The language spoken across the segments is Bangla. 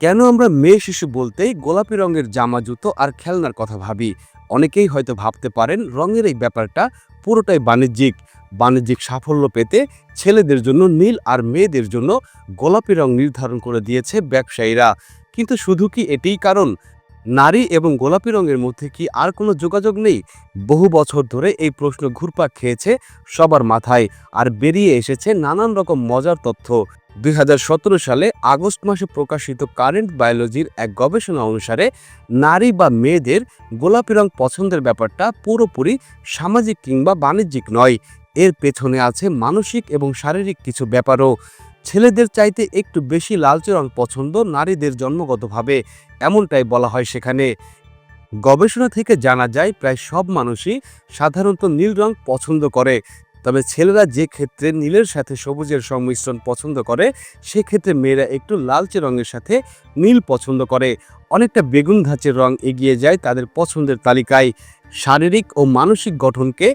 কেন আমরা মেয়ে শিশু বলতেই গোলাপি রঙের জামা, জুতো আর খেলনার কথা ভাবি? অনেকেই হয়তো ভাবতে পারেন রঙের এই ব্যাপারটা পুরোটাই বাণিজ্যিক। বাণিজ্যিক সাফল্য পেতে ছেলেদের জন্য, নীল আর মেয়েদের জন্য গোলাপি রং নির্ধারণ করে দিয়েছে ব্যবসায়ীরা। কিন্তু শুধু কি এটিই কারণ? নারী এবং গোলাপি রঙের মধ্যে কি আর কোনো যোগাযোগ নেই? বহু বছর ধরে এই প্রশ্ন ঘুরপাক খেয়েছে সবার মাথায় আর বেরিয়ে এসেছে নানান রকম মজার তথ্য। দু হাজার সতেরো সালে আগস্ট মাসে প্রকাশিত কারেন্ট বায়োলজির এক গবেষণা অনুসারে নারী বা মেয়েদের গোলাপি রং পছন্দের ব্যাপারটা পুরোপুরি সামাজিক কিংবা বাণিজ্যিক নয়। এর পেছনে আছে মানসিক এবং শারীরিক কিছু ব্যাপারও। ছেলেদের চাইতে একটু বেশি লালচে রং পছন্দ নারীদের জন্মগতভাবে, এমনটাই বলা হয় সেখানে। গবেষণা থেকে জানা যায়, প্রায় সব মানুষই সাধারণত নীল রং পছন্দ করে। তবে ছেলেরা যে ক্ষেত্রে নীলের সাথে সবুজের সংমিশ্রণ পছন্দ করে সেক্ষেত্রে মেয়েরা একটু লালচে রঙের সাথে নীল পছন্দ করে। অনেকটা বেগুন ধাঁচের রং এগিয়ে যায় তাদের পছন্দের তালিকায়। শারীরিক ও মানসিক গঠনকে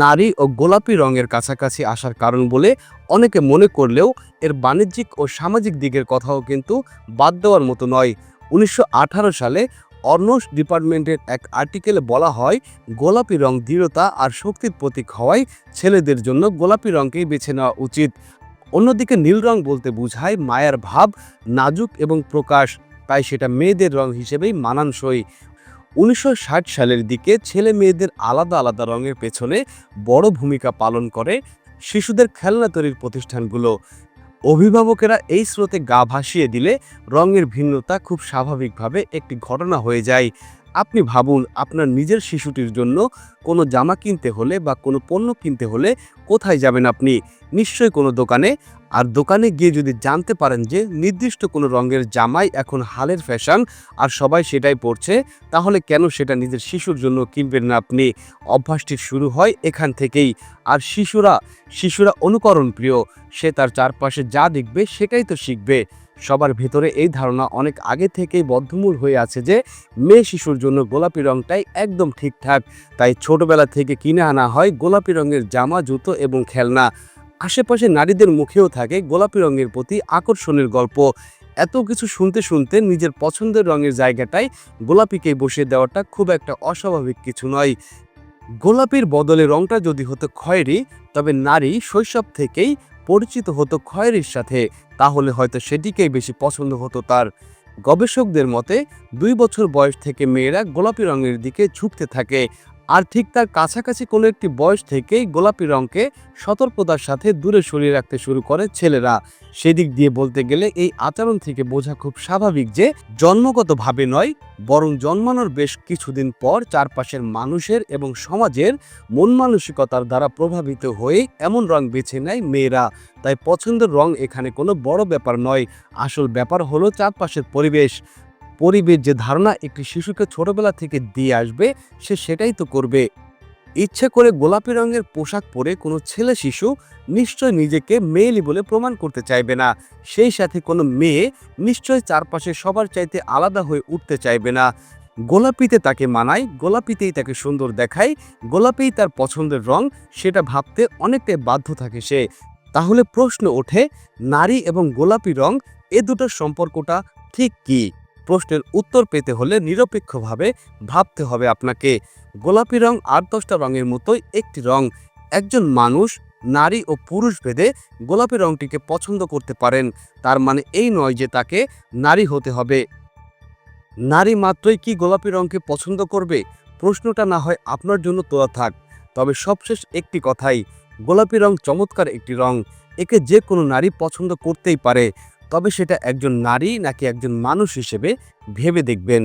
নারী ও গোলাপি রঙের কাছাকাছি আসার কারণ বলে অনেকে মনে করলেও এর বাণিজ্যিক ও সামাজিক দিকের কথাও কিন্তু বাদ দেওয়ার মতো নয়। উনিশশো সালে অর্নস ডিপার্টমেন্টের এক আর্টিকেলে বলা হয়, গোলাপি রং দৃঢ়তা আর শক্তির প্রতীক হওয়ায় ছেলেদের জন্য গোলাপি রঙকেই বেছে নেওয়া উচিত। অন্যদিকে নীল রং বলতে বোঝায় মায়ার ভাব, নাজুক এবং প্রকাশ, তাই সেটা মেয়েদের রং হিসেবেই মানানসই। উনিশশো ষাট সালের দিকে ছেলে মেয়েদের আলাদা আলাদা রঙের পেছনে বড় ভূমিকা পালন করে শিশুদের খেলনা তৈরির প্রতিষ্ঠানগুলো। অভিভাবকেরা এই স্রোতে গা ভাসিয়ে দিলে রঙের ভিন্নতা খুব স্বাভাবিকভাবে একটি ঘটনা হয়ে যায়। আপনি ভাবুন আপনার নিজের শিশুটির জন্য কোনো জামা কিনতে হলে বা কোনো পণ্য কিনতে হলে কোথায় যাবেন আপনি? নিশ্চয়ই কোনো দোকানে। আর দোকানে গিয়ে যদি জানতে পারেন যে নির্দিষ্ট কোনো রঙের জামাই এখন হালের ফ্যাশন আর সবাই সেটাই পরছে, তাহলে কেন সেটা নিজের শিশুর জন্য কিনবেন না আপনি? অভ্যাসটি শুরু হয় এখান থেকেই। আর শিশুরা শিশুরা অনুকরণ প্রিয় সে তার চারপাশে যা দেখবে সেটাই তো শিখবে। সবার ভেতরে এই ধারণা অনেক আগে থেকেই বদ্ধমূল হয়ে আছে যে মেয়ে শিশুর জন্য গোলাপি রংটাই একদম ঠিকঠাক। তাই ছোটবেলা থেকে কিনে আনা হয় গোলাপি রঙের জামা, জুতো এবং খেলনা। আশেপাশে নারীদের মুখেও থাকে গোলাপি রঙের প্রতি আকর্ষণের গল্প। এত কিছু শুনতে শুনতে নিজের পছন্দের রঙের জায়গাটায় গোলাপিকে বসিয়ে দেওয়াটা খুব একটা অস্বাভাবিক কিছু নয়। গোলাপির বদলে রংটা যদি হতো খয়েরি, তবে নারী শৈশব থেকেই পরিচিত হতো খয়েরির সাথে। তাহলে হয়তো সেটিকেই বেশি পছন্দ হতো তার। গবেষকদের মতে, দুই বছর বয়স থেকে মেয়েরা গোলাপি রঙের দিকে ঝুঁকতে থাকে। আর ঠিক তার কাছাকাছি কোনো একটি বয়স থেকেই গোলাপি রঙকে সতর্কতার সাথে দূরে সরিয়ে রাখতে শুরু করে ছেলেরা। সেদিক দিয়ে বলতে গেলে এই আচরণ থেকে বোঝা খুব স্বাভাবিক যে, জন্মগতভাবে নয়, বরং জন্মানোর বেশ কিছুদিন পর চারপাশের মানুষের এবং সমাজের মন মানসিকতার দ্বারা প্রভাবিত হয়ে এমন রং বেছে নেয় মেয়েরা। তাই পছন্দের রং এখানে কোনো বড় ব্যাপার নয়, আসল ব্যাপার হলো চারপাশের পরিবেশ। পরিবেশ যে ধারণা একটি শিশুকে ছোটবেলা থেকে দিয়ে আসবে, সে সেটাই তো করবে। ইচ্ছে করে গোলাপি রঙের পোশাক পরে কোনো ছেলে শিশু নিশ্চয় নিজেকে মেয়েলি বলে প্রমাণ করতে চাইবে না। সেই সাথে কোনো মেয়ে নিশ্চয় চারপাশে সবার চাইতে আলাদা হয়ে উঠতে চাইবে না। গোলাপিতে তাকে মানায়, গোলাপিতেই তাকে সুন্দর দেখায়, গোলাপিই তার পছন্দের রং, সেটা ভাবতে অনেকটাই বাধ্য থাকে সে। তাহলে প্রশ্ন ওঠে, নারী এবং গোলাপি রং এ দুটোর সম্পর্কটা ঠিক কী? প্রশ্নের উত্তর পেতে হলে নিরপেক্ষভাবে ভাবতে হবে আপনাকে। গোলাপি রং আর দশটা রঙের মতোই একটি রং। একজন মানুষ, নারী ও পুরুষ ভেদে গোলাপি রংটিকে পছন্দ করতে পারেন। তার মানে এই নয় যে তাকে নারী হতে হবে। নারী মাত্রই কি গোলাপি রংকে পছন্দ করবে? প্রশ্নটা না হয় আপনার জন্য তোলা থাক। তবে সবশেষ একটি কথাই, গোলাপি রং চমৎকার একটি রং। একে যে কোনো নারী পছন্দ করতেই পারে। তবে সেটা একজন নারী নাকি একজন মানুষ হিসেবে ভেবে দেখবেন।